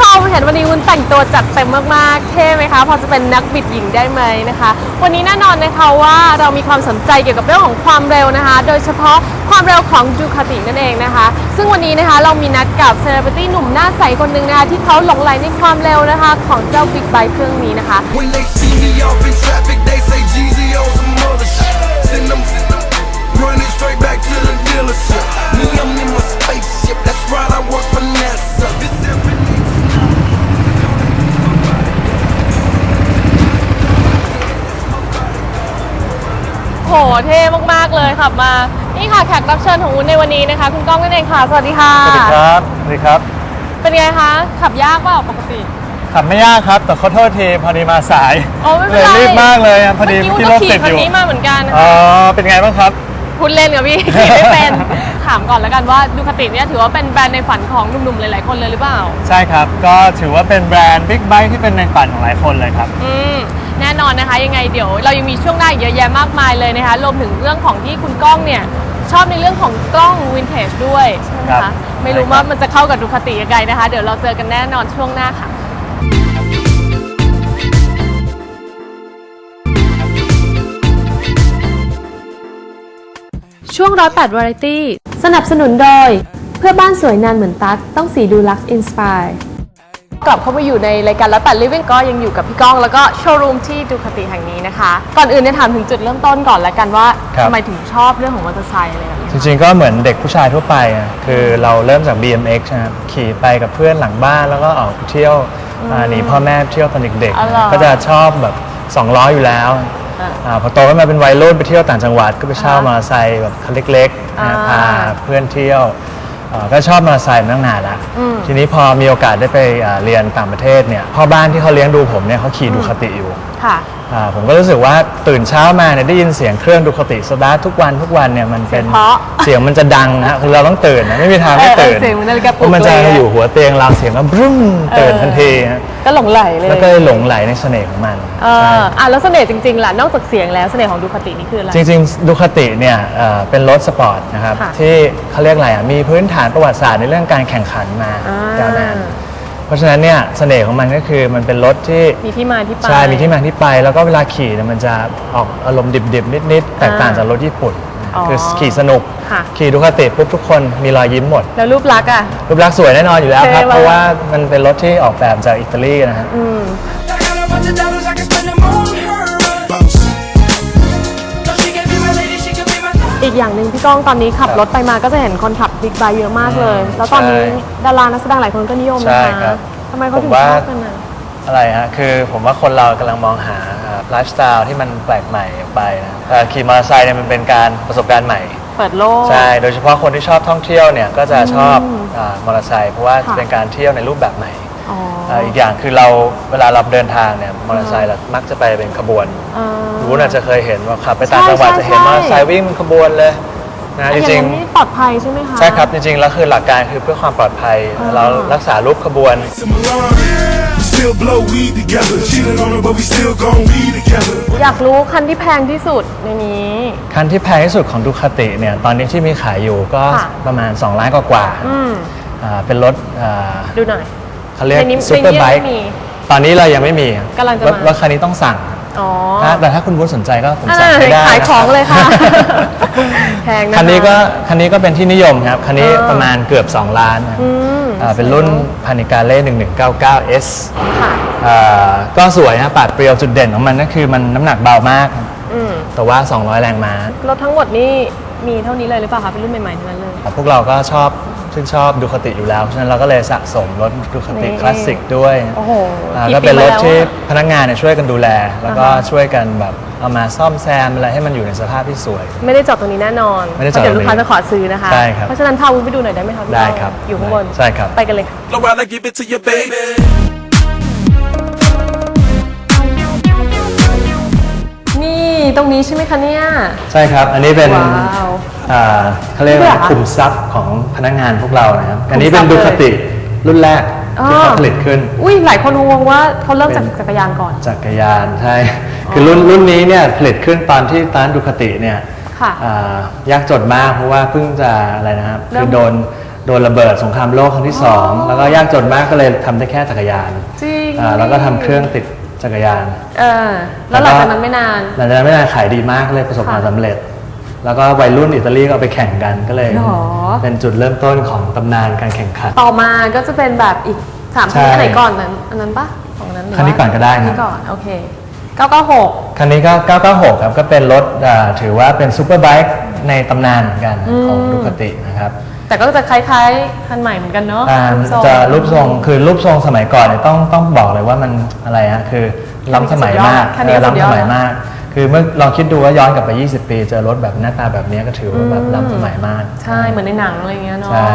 ชอบเห็นวันนี้คุณแต่งตัวจัดเต็มมากๆเท่ไหมคะ พอจะเป็นนักบิดหญิงได้ไหมนะคะ วันนี้แน่นอนนะคะว่าเรามีความสนใจเกี่ยวกับเรื่องของความเร็วนะคะ โดยเฉพาะความเร็วของดูคาตินั่นเองนะคะ ซึ่งวันนี้นะคะเรามีนัดกับเซเลบริตี้หนุ่มหน้าใสคนหนึ่งนะคะที่เขาหลงไหลในความเร็วนะคะ ของเจ้าบิ๊กไบค์เครื่องนี้นะคะ running straight back to the dealership. Me, I'm in my spaceship. That's right, I work for หเท่มากๆเลยขับมา นี่ค่ะแขกรับเชิญของวุ้นในวันนี้นะคะ คุณก้องนั่นเองค่ะ สวัสดีค่ะสวัสดีครับสวัสดีครับ เป็นไงคะขับยากเปล่าปกติ ขับไม่ยากครับ แต่ขอโทษทีพอดีมาสายโอ้ไม่เป็เลนยไรรีบมากเลยอะพอดีเมื่อกี้ที่วุ้รนถก็ขี่ติดคัอนยู่นี้มาเหมือนกันนะอ๋อคะเป็นไงบ้างครับ พูดเล่นกับพี่ ขี่ไม่เป็น ถามก่อนแล้วกันว่าดูคติเนี่ยถือว่าเป็นแบรนด์ในฝันของหนุ่มๆหลายๆคนเลยหรือเปล่า ใช่ครับ ก็ถือว่าเป็นแบรนด์บิ๊กไบค์ที่เป็นในฝันของหลายคนเลยครับ อืม แน่นอนนะคะยังไงเดี๋ยวเรายังมีช่วงหน้าอีกเยอะแยะมากมายเลยนะคะรวมถึงเรื่องของที่คุณก้องเนี่ยชอบในเรื่องของกล้องวินเทจด้วยใช่ไหมครัคะบ ไม่รู้ใช่ครับว่ามันจะเข้ากับดูคติยังไงนะคะ เดี๋ยวเราเจอกันแน่นอนช่วงหน้าค่ะ ช่วงร้อยแปดวาไรตี้สนับสนุนโดย เพื่อบ้านสวยนานเหมือนตั๊กต้องสีดูลักซ์อินสปาย กลับเข้ามาอยู่ในรายการร้อยแปดลิฟวิ่งก็ยังอยู่กับพี่ก้อง แล้วก็โชว์รูมที่ดูคติแห่งนี้นะคะ ก่อนอื่นเนี่ยถามถึงจุดเริ่มต้นก่อนแล้วกันว่าครับ ทำไมถึงชอบเรื่องของมอเตอร์ไซค์อะไรแบบนี้จริงๆก็เหมือนเด็กผู้ชายทั่วไปอะคือเราเริ่มจาก BMX นะครับขี่ไปกับเพื่อนหลังบ้านแล้วก็ออกเที่ยวอ่าหนีพ่อแม่เที่ยวตอนเด็กอ๋อเหรอๆก็จะชอบแบบสองล้ออยู่แล้วอ่าอ่าพอโตขึ้นมาเป็นวัยรุ่นไปเที่ยวต่างจังหวัดก็ไปเช่ามอเตอร์ไซค์แบบคันเล็กๆนะอ่า พาเพื่อนเที่ยว อ่าก็ชอบมอเตอร์ไซค์มาตั้งนานแล้วทีนี้พอมีโอกาสได้ไปอ่าเรียนต่างประเทศเนี่ยพ่อบ้านที่เขาเลี้ยงดูผมเนี่ยเขาขี่ดูคติอยู่ ค่ะ อ่าผมก็รู้สึกว่าตื่นเช้ามาเนี่ยได้ยินเสียงเครื่องดูคติสตาร์ททุกวันทุกวันเนี่ยมันเป็นเสียงเพราะเสียงมันจะดังนะฮะคือเราต้องตื่นนะไม่มีทางไม่ตื่นเออเสียงเหมือนนาฬิกาปลุกเพราะมันจะเลยอะอยู่หัวเตียงเราเสียงก็บรึ้มตื่นทันทีฮะก็หลงไหลเลยแล้วก็เลยหลงไหลในเสน่ห์ของมันเอใช่ ออะแล้วเสน่ห์จริงๆล่ะนอกจากเสียงแล้วเสน่ห์ของดูคตินี่คืออะไร จริงๆดูคติเนี่ยเอ่อเป็นรถสปอร์ตนะครับค่ะที่เขาเรียกอะไรอะมีพื้นฐานประวัติศาสตร์ในเรื่องการแข่งขันมาอ่ายยาวนานเพ ราะฉะนั้นเนี่ยเสน่ห์ของมันก็คือมันเป็นรถที่มีที่มาที่ไป ใช่มีที่มาที่ไป แล้วก็เวลาขี่เนี่ยมันจะออกอารมณ์ดิบๆ นิดๆ แตกต่างจากรถญี่ปุ่น อ๋อคือขี่สนุก ค่ะ ขี่ดูคาติปุ๊บทุกคนมีรอยยิ้มหมด แล้วรูปลักษณ์อะ รูปลักษณ์สวยแน่นอนอยู่แล้วครับ เท่มาก เพราะว่ามันเป็นรถที่ออกแบบจากอิตาลีนะฮะ I got a bunch of dollars, I can อีกอย่างหนึ่งพี่ก้องตอนนี้ขับรถไปมาก็จะเห็นคนขับบิ๊กไบค์เยอะมากเลย แล้วตอนนี้ใช่ดารานักแสดงหลายคนก็นิยมนะใช่คะครับทำไมเขาถึงผมว่าชอบกันอะอะไรฮะ คือผมว่าคนเรากำลังมองหาไลฟ์สไตล์ที่มันแปลกใหม่ออกไปนะแต่ขี่มอเตอร์ไซค์เนี่ยมันเป็นการประสบการณ์ใหม่ เปิดโลก ใช่ โดยเฉพาะคนที่ชอบท่องเที่ยวเนี่ยก็จะชอบอามอเตอร์ไซค์เพราะว่าค่ะ เป็นการเที่ยวในรูปแบบใหม่อ๋ออ่าอีกอย่างคือเราเวลาเราเดินทางเนี่ยมอเตอร์ไซค์เรามักจะไปเป็นขบวน อ่า รู้อาจจะเคยเห็นว่าขับไปต่างใช่จังหวัดใช่จะเห็นใช่มอเตอร์ไซค์วิ่งเป็นขบวนเลยนะจอย่างริงนั้นนี่ปลอดภัยใช่ไหมคะๆใช่ครับ จริงๆ แล้วคือหลักการคือเพื่อความปลอดภัยเรารักษารูปขบวน Some alarm. We still blow weed together. Cheating on her, but we still gon' be together. อยากรู้คันที่แพงที่สุดในนี้ คันที่แพงที่สุดของดูคาติเนี่ย ตอนนี้ที่มีขายอยู่ก็ค่ะ ประมาณ 2 ล้านกว่าๆอืมอ่าเป็นรถอ่าดูหน่อย เขาเรียกในนี้ซูเปอร์ในนี้ไบยังค์ไม่มีตอนนี้เรายังไม่มีกำลังจะรถมารถคันนี้ต้องสั่ง อ๋อนะแต่ถ้าคุณวุฒิสนใจก็ผมอ่าสั่งให้ได้ขายนะของเลยค่ะแพงนะคะ คันนี้ก็คันนี้ก็เป็นที่นิยมครับ คันนี้เออประมาณเกือบ 2 ล้านนะครับมอ่าเป็นรุ่นพานิกาเล่1199 S ค่ะ อ่าก็สวยนะปาดเปรียวจุดเด่นของมันก็คือมันน้ำหนักเบามาก อืมแต่ว่า 200 แรงม้ารถทั้งหมดนี่มีเท่านี้เลยหรือเปล่าคะเป็นรุ่นใหม่ๆทั้งนั้นเลย แต่พวกเราก็ชอบ ชื่นชอบดูคติอยู่แล้วเพราะฉะนั้นเราก็เลยสะสมรถดูคตินี่คลาสสิกด้วยโอ้โหอ่ากี่ก็เป็นรถปีมาแล้วที่อะพนักงานเนี่ยช่วยกันดูแล แล้วก็อ่าฮะ ช่วยกันแบบเอามาซ่อมแซมอะไรให้มันอยู่ในสภาพที่สวย ไม่ได้จอดตรงนี้แน่นอนไม่ได้จอดเพราะเดี๋ยวตรงนี้ลูกค้าจะขอซื้อนะคะ ใช่ครับเพราะฉะนั้นพาวุ้นไปดูหน่อยได้ไหมคะพี่ได้ก้องครับ อยู่ข้างบน ใช่ครับ ไปกันเลยค่ะ Blow out, I give it to you, baby. นี่ตรงนี้ใช่ไหมคะเนี่ย ใช่ครับ อันนี้เป็นว้าวอ่าเขาเรียกนี่ด้วยว่าเหรอคะคุมทรัพย์ของพนักงานพวกเรานะครับ อันนี้คุมทรัเป็นพย์ดูคติรุ่นแรกที่เขาอ๋อ ผลิตขึ้น อุ้ยหลายคนงงว่าเขาเริ่มจากเป็นจักรยานก่อน จักรยานใช่ คือรุ่นรุ่นนี้เนี่ยผลิตขึ้นตอนที่ตอนดูคติเนี่ยค่ะอ่ายากจนมากเพราะว่าเพิ่งจะอะไรนะครับเริ่คืมอโดนโดนระเบิดสงครามโลกครั้งที่สองแล้วก็ยากจนมากก็เลยทำได้แค่จักรยานจริง อ่าแล้วก็ทำเครื่องติด จักรยาน เออ แล้วหลังจากนั้นไม่นาน หลังจากนั้นไม่นานขายดีมากเลยประสบความค่ะสำเร็จ แล้วก็วัยรุ่นอิตาลีก็เอาไปแข่งกันก็เลย หรอ เป็นจุดเริ่มต้นของตำนานการแข่งขัน ต่อมาก็จะเป็นแบบอีกสามใช่ที่อันไหนก่อนนั้นอันนั้นปะของนั้นหรือคันนี้ว่าก่อนก็ได้ครับอันนี้ก่อนโอเค996คันนี้ก็ 996 ครับ ก็เป็นรถอ่าถือว่าเป็นซูเปอร์ไบค์ในตำนานเหมือนกันของดูคตินะครับ แต่ก็จะคล้ายๆคันใหม่เหมือนกันเนาะอ่าทรงจะรูปทรงคือรูปทรงสมัยก่อนเนี่ยต้องต้องบอกเลยว่ามันอะไรฮะคือล้ำสมัยมากคันนี้เออสุดยอดล้ำสมัยมาก คือเมื่อลองคิดดูว่าย้อนกลับไป 20 ปี เจอรถแบบหน้าตาแบบนี้ก็ถือว่าแบบล้ำสมัยมากใช่เหมือนในหนังอะไรอย่างเงี้ยเนาะใช่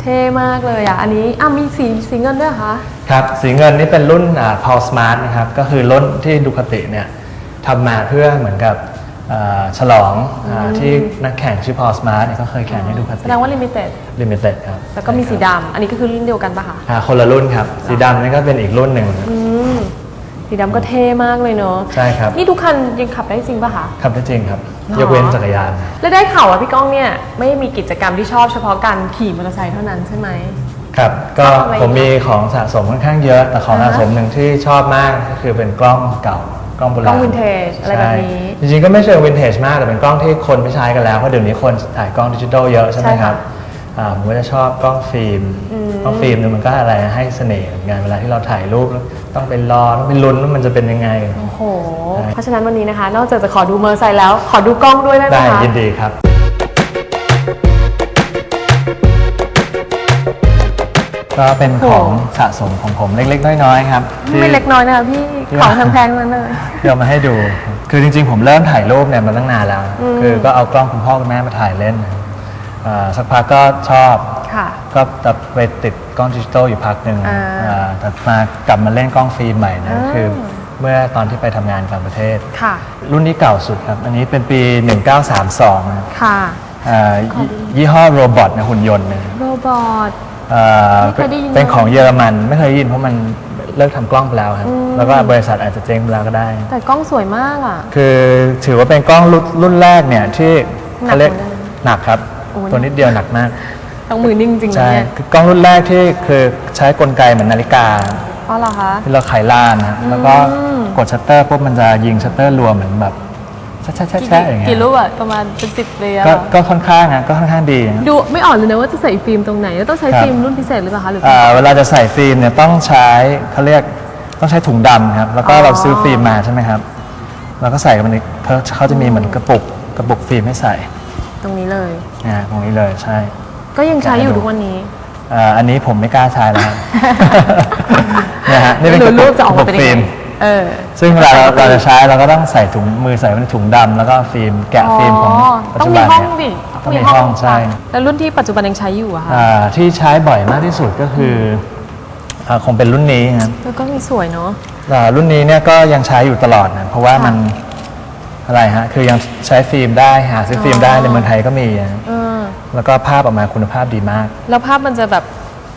เท่มากเลยอะอันนี้อะมีสีสีเงินด้วยเหรอคะ ครับสีเงินนี่เป็นรุ่นอ่า Paul Smart นะครับก็คือรุ่นที่ดูคติเนี่ยทำมาเพื่อเหมือนกับ อ่าฉลองอาที่นักแข่งชื่อ Paul Smart เนี่ยเขาเคยแข่งให้ดูคแสติดงว่าลิมิเต็ดลิมิเต็ดครับแล้วก็มีสีดำอันนี้ก็คือรุ่นเดียวกันปะคะอ่าคนละรุ่นครับ สีดำนี่ก็เป็นอีกรุ่นหนึ่งอืมสีดำก็เท่มากเลยเนาะใช่ครับ นี่ทุกคันยังขับได้จริงปะคะขับได้จริงครับ หรอ ยกเว้นจักรยาน แล้วได้ข่าวว่าพี่ก้องเนี่ยไม่มีกิจกรรมที่ชอบเฉพาะการขี่มอเตอร์ไซค์เท่านั้นใช่ไหม ครับ ก็ชอบอะไรผมมีของสะสมค่อนข้างเยอะ แต่ของอ่าสะฮะ สมหนึ่งที่ชอบมากก็คือเป็นกล้องเก่าก ล้องโบราณกล้อง vintage อะไรแบบนี้ ใช่จริงๆก็ไม่เชิงวินเทจมากแต่เป็นกล้องที่คนไม่ใช้กันแล้วเพราะเดี๋ยวนี้คนถ่ายกล้องดิจิทัลเยอะใช่ไหมใช่คค่ะรับอ่าผมก็จะชอบกล้องฟิล์มกล้องฟิล์มเนี่ยมันก็อะไรให้เสน่ห์เหมือนกันเวลาที่เราถ่ายรูปแล้วต้องไปรอต้องไปลุ้นว่ามันจะเป็นยังไง โอ้โหใช่เพราะฉะนั้นวันนี้นะคะ นอกจากจะขอดูมอเตอร์ไซค์แล้ว ขอดูกล้องด้วยได้ไหมได้คะ ยินดีครับ ก็เป็นของสะสมของผมเล็กๆ น้อยๆครับที่ไม่เล็กน้อยนะคะพี่ที่ ของแพงๆนั้นเลย เดี๋ยวมาให้ดู คือจริง ๆ ผมเริ่มถ่ายรูปเนี่ยมาตั้งนานแล้วคือก็เอากล้องคุณพ่อคุณแม่มาถ่ายเล่นอ่าสักพักก็ชอบ ค่ะก็จะไปติดกล้องดิจิตอลอยู่พักหนึ่งอ่าอ่าแต่มากลับมาเล่นกล้องฟิล์มใหม่นะอ่า คือเมื่อตอนที่ไปทำงานต่างประเทศ ค่ะรุ่นนี้เก่าสุดครับ อันนี้เป็นปี 1932นะครับค่ะ อ่ายี่ยี่ห้อโรบอทนะหุ่นยนต์นะ โรบอทอ่าไม่เคยได้ยินเป็นของเยอรมันไม่เคยได้ยินเพราะมัน เลิกทำกล้องไปแล้วครับแล้วก็บริษัทอาจจะเจ๊งไปแล้วก็ได้ แต่กล้องสวยมากอะ คือถือว่าเป็นกล้องรุ่นรุ่นแรกเนี่ยที่หนักเขาเรียกเหมือนกันหนักครับ โอ้ย ตัวนิดเดียวหนักมาก ต้องมือนิ่งจริงๆใช่เนี่ยคือกล้องรุ่นแรกที่คือใช้กลไกเหมือนนาฬิกาอ๋อเหรอคะ ที่เราไขลานนะแล้วก็กดชัตเตอร์ปุ๊บมันจะยิงชัตเตอร์รัวเหมือนแบบ แช่แช่แช่อย่างเงี้ยกี่รูปอะประมาณเป็นสิบเลยอะก็ก็ค่อนข้างนะก็ค่อนข้างดีนะดูไม่อ่อนเลยนะว่าจะใส่ฟิล์มตรงไหนแล้วต้องใช้ครับฟิล์มรุ่นพิเศษหรือเปล่าคะหรืออ่าเวลาจะใส่ฟิล์มเนี่ยต้องใช้เขาเรียกต้องใช้ถุงดำครับแล้วก็อ๋อเราซื้อฟิล์มมาใช่ไหมครับแล้วก็ใส่กันในเขาเขาจะมีเหมือนกระปุกกระปุกฟิล์มให้ใส่ ตรงนี้เลยนะฮะตรงนี้เลยใช่ ก็ยังใช้อยู่อยากให้ดูทุกวันนี้อ่าอันนี้ผมไม่กล้าใช้แล้วนะฮะนี่เป็นกดูระรูปุปกจะออกกมาระปุเป็นกยังฟิล์มไง เออ ซึ่งเวลาเราเราจะใช้เราก็ต้องใส่ถุงมือใส่ไว้ในถุงดำแล้วก็ฟิล์มแกะฟิล์มของปัจต้องจุมีบันห้องเนี่ยดิต้องมีห้องใช่ค่ะแล้วรุ่นที่ปัจจุบันยังใช้อยู่อะค่ะอ่าที่ใช้บ่อยมากที่สุดก็คืออ่าคงเป็นรุ่นนี้ครับ แล้วก็มีสวยเนาะ อ่ารุ่นนี้เนี่ยก็ยังใช้อยู่ตลอดนะเพราะว่ามันอะไรฮะคือยังใช้ฟิล์มได้หาซื้อฟิล์มได้ในเมืองไทยก็มีนะเออ แล้วก็ภาพออกมาคุณภาพดีมาก แล้วภาพมันจะแบบ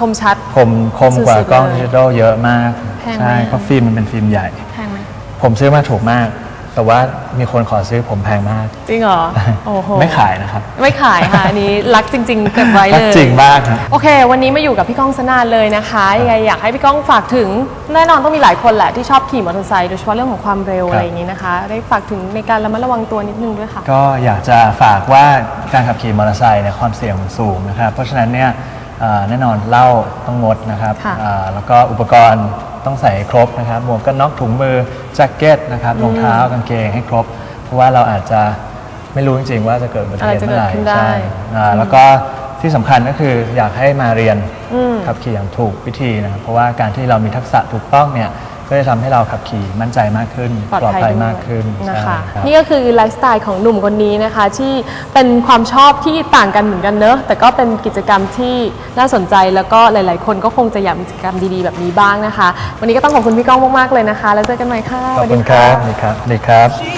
คมชัด คมคมกว่าสุดๆกล้องเลยดิจิทัลเยอะมาก แพงไหม ใช่เพราะฟิล์มมันเป็นฟิล์มใหญ่ แพงไหมผมซื้อมาถูกมาก แต่ว่ามีคนขอซื้อผมแพงมาก จริงเหรอ โอ้โห ไม่ขายนะครับไม่ขายค่ะอันนี้รักจริง ๆ เก็บไว้รัเลกยจริงมากครับ โอเค วันนี้มาอยู่กับพี่ก้องสนานเลยนะคะยังไงอยากให้พี่ก้องฝากถึงแน่นอนต้องมีหลายคนแหละที่ชอบขี่มอเตอร์ไซค์โดยเฉพาะเรื่องของความเร็วครับ อะไรอย่างนี้นะคะ ได้ฝากถึงในการระมัดระวังตัวนิดนึงด้วยค่ะ ก็อยากจะฝากว่าการขับขี่มอเตอร์ไซค์เนี่ยความเสี่ยงมันสูงนะครับ เพราะฉะนั้นเนี่ยเอ่อ แน่นอนเหล้าต้องงดนะครับค่ะเอ่อแล้วก็อุปกรณ์ต้องใส่ให้ครบนะครับหมวกกันน็อกถุงมือแจ็คเก็ตนะครับรองเท้ากางเกงให้ครบ เพราะว่าเราอาจจะไม่รู้จริงๆว่าจะเกิดอุบัติเหตุเมื่อไหร่อะไรจะเกิดขึ้นได้ใช่อ่าแล้วก็ที่สำคัญก็คืออยากให้มาเรียนขับขี่อย่างถูกวิธีนะครับเพราะว่าการที่เรามีทักษะถูกต้องเนี่ย ก็จะทำให้เราขับขี่มั่นใจมากขึ้นปลอดภัยด้วยมากขึ้นนะคะใช่รับ นี่ก็คือไลฟ์สไตล์ของหนุ่มคนนี้นะคะ ที่เป็นความชอบที่ต่างกันเหมือนกันเนอะแต่ก็เป็นกิจกรรมที่น่าสนใจแล้วก็หลาย ๆ คนก็คงจะอยากมีกิจกรรมดี ๆ แบบนี้บ้างนะคะ วันนี้ก็ต้องขอบคุณพี่ก้องมาก ๆ เลยนะคะ แล้วเจอกันใหม่ค่ะขอบสวัสคุดีณคค่ะรับดีครับดีครับ She